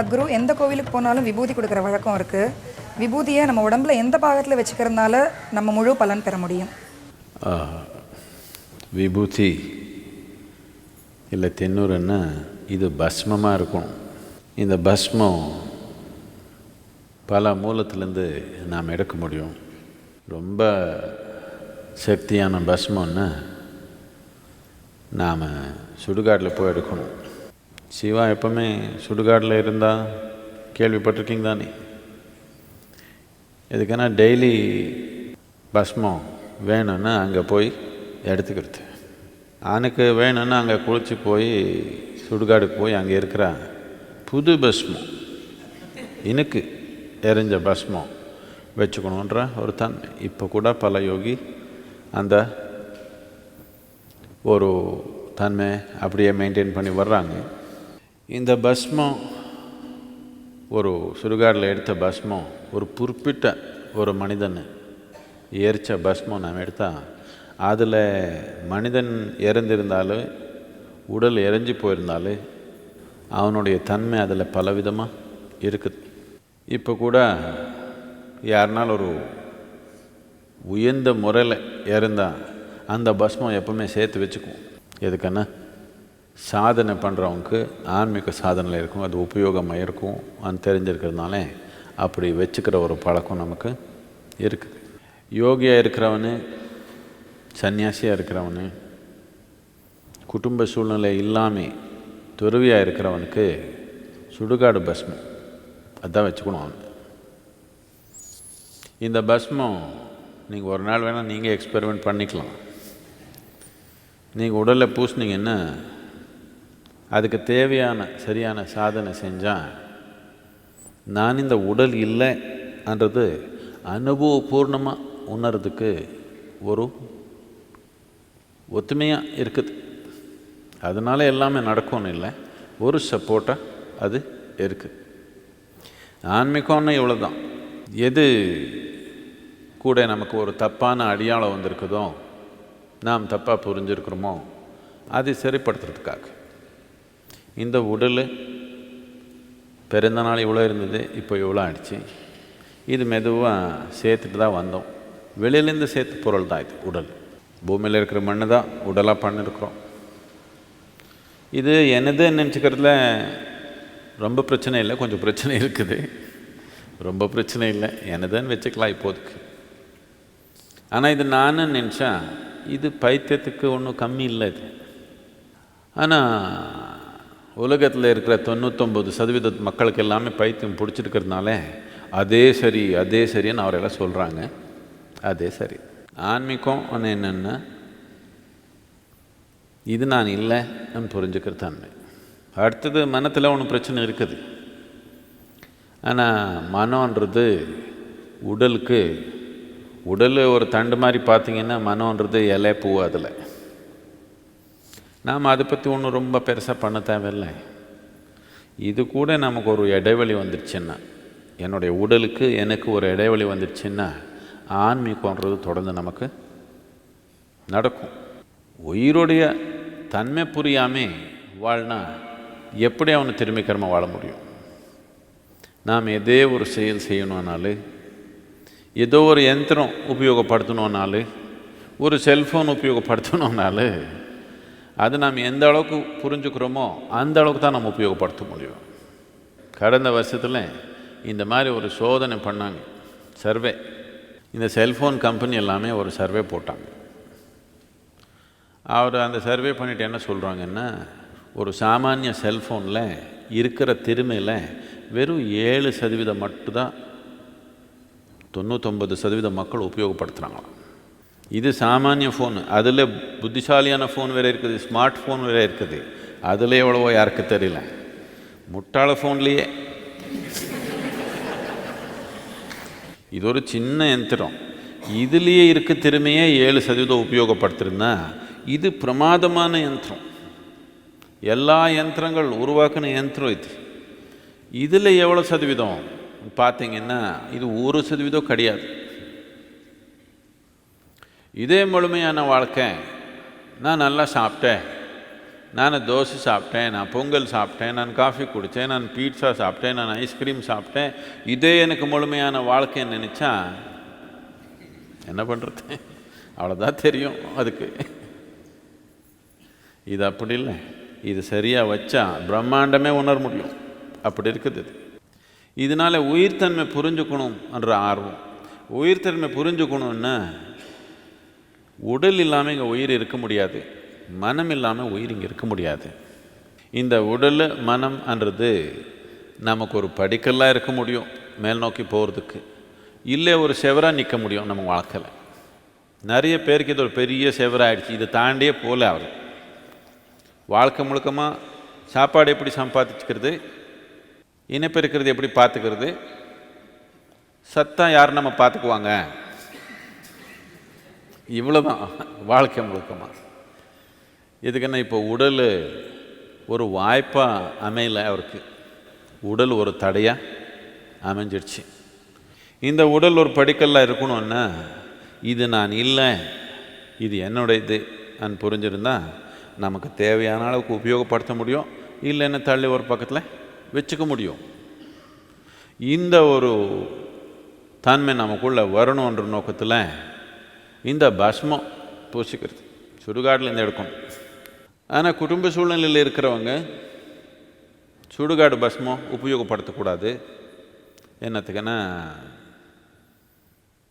சத்குரு எந்த கோவிலுக்கு போனாலும் விபூதி கொடுக்குற வழக்கம் இருக்குது விபூதியை நம்ம உடம்புல எந்த பாகத்தில் வச்சுக்கிறதுனால நம்ம முழு பலன் பெற முடியும்? விபூதி இல்லை தென்னூறுன்னா இது பஸ்மமாக இருக்கும். இந்த பஸ்மம் பல மூலத்துலேருந்து நாம் எடுக்க முடியும். ரொம்ப சக்தியான பஸ்மம்னா நாம் சுடுகாட்டில் போய் எடுக்கணும். சிவா எப்பவுமே சுடுகாட்டில் இருந்தால் கேள்விப்பட்டிருக்கீங்க தானே? எதுக்குன்னா டெய்லி பஸ்மம் வேணும்னா அங்கே போய் எடுத்துக்கிறது. அவனுக்கு வேணும்னா அங்கே குளிச்சு போய் சுடுகாடுக்கு போய் அங்கே இருக்கிற புது பஸ்மம் இனுக்கு எரிஞ்ச பஸ்மம் வச்சுக்கணுன்ற ஒரு தன்மை. இப்போ கூட பல யோகி அந்த ஒரு தன்மை அப்படியே மெயின்டைன் பண்ணி வர்றாங்க. இந்த பஸ்மம் ஒரு சுடுகாடில் எடுத்த பஸ்மம் ஒரு குறிப்பிட்ட ஒரு மனிதன் எரிச்ச பஸ்மம் நாம் எடுத்தால் அதில் மனிதன் இறந்திருந்தாலும் உடல் எரிஞ்சு போயிருந்தாலே அவனுடைய தன்மை அதில் பலவிதமாக இருக்குது. இப்போ கூட யாருனாலும் ஒரு உயர்ந்த முறையில் இறந்தால் அந்த பஸ்மம் எப்பவுமே சேர்த்து வச்சுக்குவோம். எதுக்குன்னா சாதனை பண்ணுறவங்களுக்கு ஆன்மீக சாதனையில் இருக்கும் அது உபயோகமாக இருக்கும் அது தெரிஞ்சிருக்கிறதுனால அப்படி வச்சுக்கிற ஒரு பழக்கம் நமக்கு இருக்குது யோகியாக இருக்கிறவனு சன்னியாசியாக இருக்கிறவனு குடும்ப சூழ்நிலை இல்லாமல் துறவியாக இருக்கிறவனுக்கு சுடுகாடு பஸ்மம். அதான் வச்சுக்கணும் அவன். இந்த பஸ்மம் நீங்கள் ஒரு நாள் வேணால் நீங்கள் எக்ஸ்பெரிமெண்ட் பண்ணிக்கலாம். நீங்கள் உடலில் பூசினீங்கன்னா அதுக்கு தேவையான சரியான சாதனை செஞ்சால் நான் இந்த உடல் இல்லைன்றது அனுபவபூர்ணமாக உணர்றதுக்கு ஒரு ஒத்துமையாக இருக்குது. அதனால எல்லாமே நடக்கும்னு இல்லை. ஒரு சப்போர்ட்டாக அது இருக்குது ஆன்மீகம்னு இவ்வளோ தான் எது கூட நமக்கு ஒரு தப்பான அடியாளம் வந்திருக்குதோ நாம் தப்பாக புரிஞ்சிருக்கிறோமோ அதை சரிப்படுத்துறதுக்காக. இந்த உடல் பிறந்த நாள் இவ்வளோ இருந்தது இப்போ இவ்வளோ ஆயிடுச்சு. இது மெதுவாக சேர்த்துட்டு தான் வந்தோம். வெளியிலேருந்து சேர்த்து பொருள் தான் இது உடல். பூமியில் இருக்கிற மண்ணு தான் உடலாக பண்ணிருக்கிறோம். இது என்னது நினச்சிக்கிறதுல ரொம்ப பிரச்சனை இல்லை கொஞ்சம் பிரச்சனை இருக்குது. ரொம்ப பிரச்சனை இல்லை என்னதுன்னு வச்சுக்கலாம் இப்போதுக்கு. ஆனால் இது நானும் நினச்சா இது பைத்தியத்துக்கு ஒன்றும் கம்மி இல்லை இது. ஆனால் உலகத்தில் இருக்கிற தொண்ணூத்தொம்பது சதவீத மக்களுக்கு எல்லாமே பைத்தியம் பிடிச்சிருக்கிறதுனால அதே சரி அதே சரின்னு அவரெல்லாம் சொல்கிறாங்க அதே சரி. ஆன்மீகம் ஒன்று என்னென்னா இது நான் இல்லைன்னு புரிஞ்சுக்கிற தன்மை. அடுத்தது மனத்தில் ஒன்று பிரச்சனை இருக்குது. ஆனால் மனம்ன்றது உடலுக்கு உடல் ஒரு தண்டு மாதிரி பார்த்தீங்கன்னா மனம்ன்றது இலை பூ அதில். நாம் அதை பற்றி ஒன்றும் ரொம்ப பெருசாக பண்ண தேவையில்லை. இது கூட நமக்கு ஒரு இடைவெளி வந்துடுச்சுன்னா என்னுடைய உடலுக்கு எனக்கு ஒரு இடைவெளி வந்துடுச்சுன்னா ஆன்மீகன்றது தொடர்ந்து நமக்கு நடக்கும். உயிருடைய தன்மை புரியாமே வாழ்னா எப்படி அவனை திரும்பிக்கிறமா வாழ முடியும்? நாம் எதே ஒரு செயல் செய்யணும்னாலும் ஏதோ ஒரு யந்திரம் உபயோகப்படுத்தணும்னாலும் ஒரு செல்ஃபோன் உபயோகப்படுத்தணும்னாலும் அது நாம் எந்த அளவுக்கு புரிஞ்சுக்கிறோமோ அந்த அளவுக்கு தான் நம்ம உபயோகப்படுத்த முடியும். கடந்த வருஷத்தில் இந்த மாதிரி ஒரு சோதனை பண்ணாங்க. சர்வே. இந்த செல்ஃபோன் கம்பெனி எல்லாமே ஒரு சர்வே போட்டாங்க. அவர் அந்த சர்வே பண்ணிட்டு என்ன சொல்கிறாங்கன்னா ஒரு சாமானிய செல்ஃபோனில் இருக்கிற திறமையில் வெறும் ஏழு சதவீதம் மட்டும்தான் தொண்ணூத்தொம்பது சதவீத மக்கள் உபயோகப்படுத்துகிறாங்களாம் இது சாமானிய ஃபோன் அதில் புத்திசாலியான ஃபோன் வேறு இருக்குது ஸ்மார்ட் ஃபோன் வேறு இருக்குது. அதில் எவ்வளவோ யாருக்கு தெரியல. முட்டாள ஃபோன்லேயே இது ஒரு சின்ன யந்திரம் இதுலேயே இருக்க திறமையே ஏழு சதவீதம் உபயோகப்படுத்திருந்தா இது பிரமாதமான யந்திரம் எல்லா யந்திரங்கள் உருவாக்கின யந்திரம் இது. இதில் எவ்வளோ சதவீதம்? பார்த்தீங்கன்னா இது ஒரு சதவீதம் கிடையாது. இதே முழுமையான வாழ்க்கை. நான் நல்லா சாப்பிட்டேன். நான் தோசை சாப்பிட்டேன் நான் பொங்கல் சாப்பிட்டேன் நான் காஃபி குடித்தேன் நான் பீட்சா சாப்பிட்டேன் நான் ஐஸ்கிரீம் சாப்பிட்டேன். இதே எனக்கு முழுமையான வாழ்க்கைன்னு நினச்சா என்ன பண்ணுறது அவ்வளோதான் தெரியும் அதுக்கு. இது அப்படி இல்லை. இது சரியாக வச்சா பிரம்மாண்டமே உணர முடியும். அப்படி இருக்குது இது. இதனால் உயிர்த்தன்மை புரிஞ்சுக்கணும்ன்ற ஆர்வம். உயிர்த்தன்மை புரிஞ்சுக்கணுன்னா உடல் இல்லாமல் இங்கே உயிர் இருக்க முடியாது. மனம் இல்லாமல் உயிர் இங்கே இருக்க முடியாது. இந்த உடல் மனம்ன்றது நமக்கு ஒரு படிக்கல்லாக இருக்க முடியும் மேல் நோக்கி போகிறதுக்கு இல்லை ஒரு செவராக நிற்க முடியும் நம்ம வாழ்க்கையில். நிறைய பேருக்கு இது ஒரு பெரிய செவராகிடுச்சு இதை தாண்டியே போல அவர். வாழ்க்கை முழுக்கமாக சாப்பாடு எப்படி சம்பாதிச்சுக்கிறது? இனப்பெருக்கிறது எப்படி பார்த்துக்கிறது? சத்தம் யார் நம்ம பார்த்துக்குவாங்க? இவ்வளோ தான் வாழ்க்கை முழுக்கமாக இதுக்குன்னா இப்போ உடல் ஒரு வாய்ப்பாக அமையல அவருக்கு. உடல் ஒரு தடையாக அமைஞ்சிடுச்சு இந்த உடல் ஒரு படிக்கல்லாக இருக்கணும்னா இது நான் இல்லை இது என்னுடைய இது நான் புரிஞ்சிருந்தா நமக்கு தேவையான அளவுக்கு உபயோகப்படுத்த முடியும். இல்லைன்னு தள்ளி ஒரு பக்கத்தில் வச்சுக்க முடியும். இந்த ஒரு தன்மை நமக்குள்ளே வரணுன்ற நோக்கத்தில் இந்த பஸ்மம் பூசிக்கிறது. சுடுகாடுலேருந்து எடுக்கணும். ஆனால் குடும்ப சூழ்நிலையில் இருக்கிறவங்க சுடுகாடு பஸ்மம் உபயோகப்படுத்தக்கூடாது. என்னத்துக்குன்னா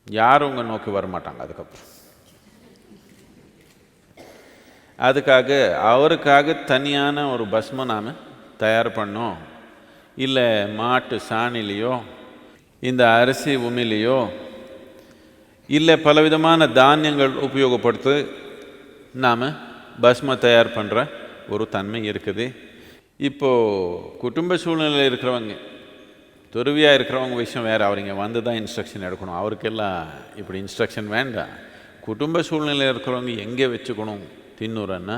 யாரும் உங்கள் நோக்கி வர மாட்டாங்க அதுக்கப்புறம். அதுக்காக அவருக்காக தனியான ஒரு பஸ்மம் நாம் தயார் பண்ணோம். இல்லை மாட்டு சாணிலேயோ இந்த அரிசி உமிலேயோ இல்லை பலவிதமான தானியங்கள் உபயோகப்படுத்து நாம் பஸ்மை தயார் பண்ணுற ஒரு தன்மை இருக்குது. இப்போது குடும்ப சூழ்நிலையில் இருக்கிறவங்க துருவியாக இருக்கிறவங்க விஷயம் வேறு. அவரிங்க வந்து தான் இன்ஸ்ட்ரக்ஷன் எடுக்கணும். அவருக்கெல்லாம் இப்படி இன்ஸ்ட்ரக்ஷன் வேண்டாம். குடும்ப சூழ்நிலையில் இருக்கிறவங்க எங்கே வச்சுக்கணும் தின்னுறன்னா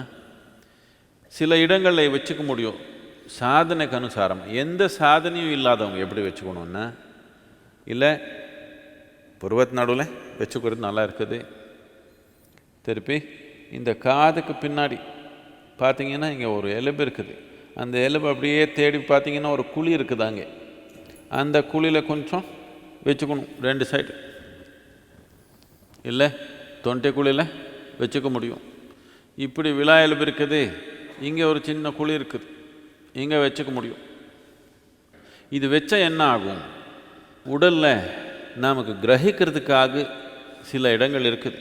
சில இடங்களில் வச்சுக்க முடியும். சாதனைக்கு அனுசாரம். எந்த சாதனையும் இல்லாதவங்க எப்படி வச்சுக்கணுன்னா இல்லை புருவத்து நடுவில் வச்சுக்கிறது நல்லா இருக்குது. திருப்பி இந்த காதுக்கு பின்னாடி பார்த்தீங்கன்னா இங்கே ஒரு எலும்பு இருக்குது. அந்த எலும்பு அப்படியே தேடி பார்த்தீங்கன்னா ஒரு குழி இருக்குது அங்கே. அந்த குழியில் கொஞ்சம் வச்சுக்கணும் ரெண்டு சைடு இல்லை தொண்டை குழியில் வச்சுக்க முடியும். இப்படி விழா எலும்பு இருக்குது. இங்கே ஒரு சின்ன குழி இருக்குது. இங்கே வச்சுக்க முடியும். இது வச்சா என்ன ஆகும்? உடலில் நமக்கு கிரகிக்கிறதுக்காக சில இடங்கள் இருக்குது.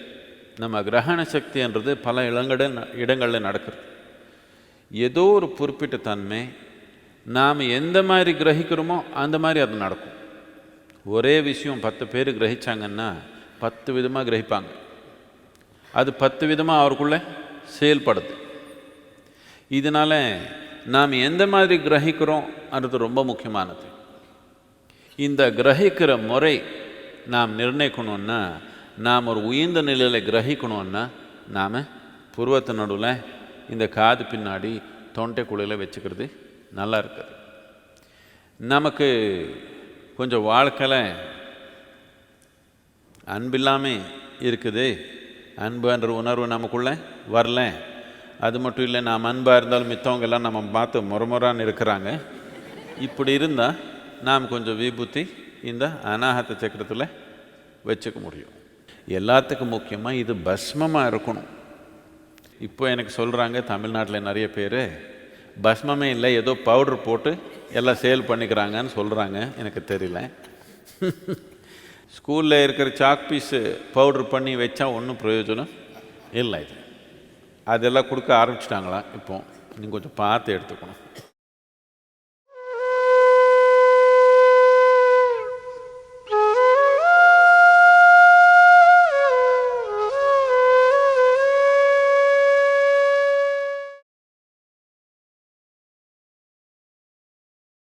நம்ம கிரகண சக்தின்றது பல இடங்களில் இடங்களில் நடக்கிறது. ஏதோ ஒரு குறிப்பிட்ட தன்மை நாம் எந்த மாதிரி கிரகிக்கிறோமோ அந்த மாதிரி அது நடக்கும். ஒரே விஷயம் பத்து பேர் கிரகிச்சாங்கன்னா பத்து விதமாக கிரகிப்பாங்க. அது பத்து விதமாக அவருக்குள்ளே செயல்படுது. இதனால் நாம் எந்த மாதிரி கிரகிக்கிறோம் அது ரொம்ப முக்கியமானது. இந்த கிரகிக்கிற முறை நாம் நிர்ணயிக்கணும்னா நாம் ஒரு உயர்ந்த நிலையில் கிரகிக்கணும்னா நாம் புருவத்தை நடுவில் இந்த காது பின்னாடி தொண்டைக்குழியில் வச்சுக்கிறது நல்லா இருக்குது. நமக்கு கொஞ்சம் வாழ்க்கையில் அன்பில்லாமல் இருக்குது. அன்புன்ற உணர்வு நமக்குள்ளே வரல. அது மட்டும் இல்லை நாம் அன்பாக இருந்தாலும் மித்தவங்க எல்லாம் நம்ம பார்த்து முறமுறான்னு இருக்கிறாங்க. இப்படி இருந்தால் நாம் கொஞ்சம் விபூத்தி இந்த அனாகத்த சக்கரத்தில் வச்சுக்க முடியும். எல்லாத்துக்கும் முக்கியமாக இது பஸ்மமாக இருக்கணும். இப்போ எனக்கு சொல்கிறாங்க தமிழ்நாட்டில் நிறைய பேர் பஸ்மமே இல்லை ஏதோ பவுடர் போட்டு எல்லாம் சேல் பண்ணிக்கிறாங்கன்னு சொல்கிறாங்க எனக்கு தெரியல. ஸ்கூலில் இருக்கிற சாக் பீஸு பவுடர் பண்ணி வச்சா ஒன்றும் பிரயோஜனம் இல்லை இது. அதெல்லாம் கொடுக்க ஆரம்பிச்சிட்டாங்களா இப்போ? நீங்கள் கொஞ்சம் பார்த்து எடுத்துக்கணும்.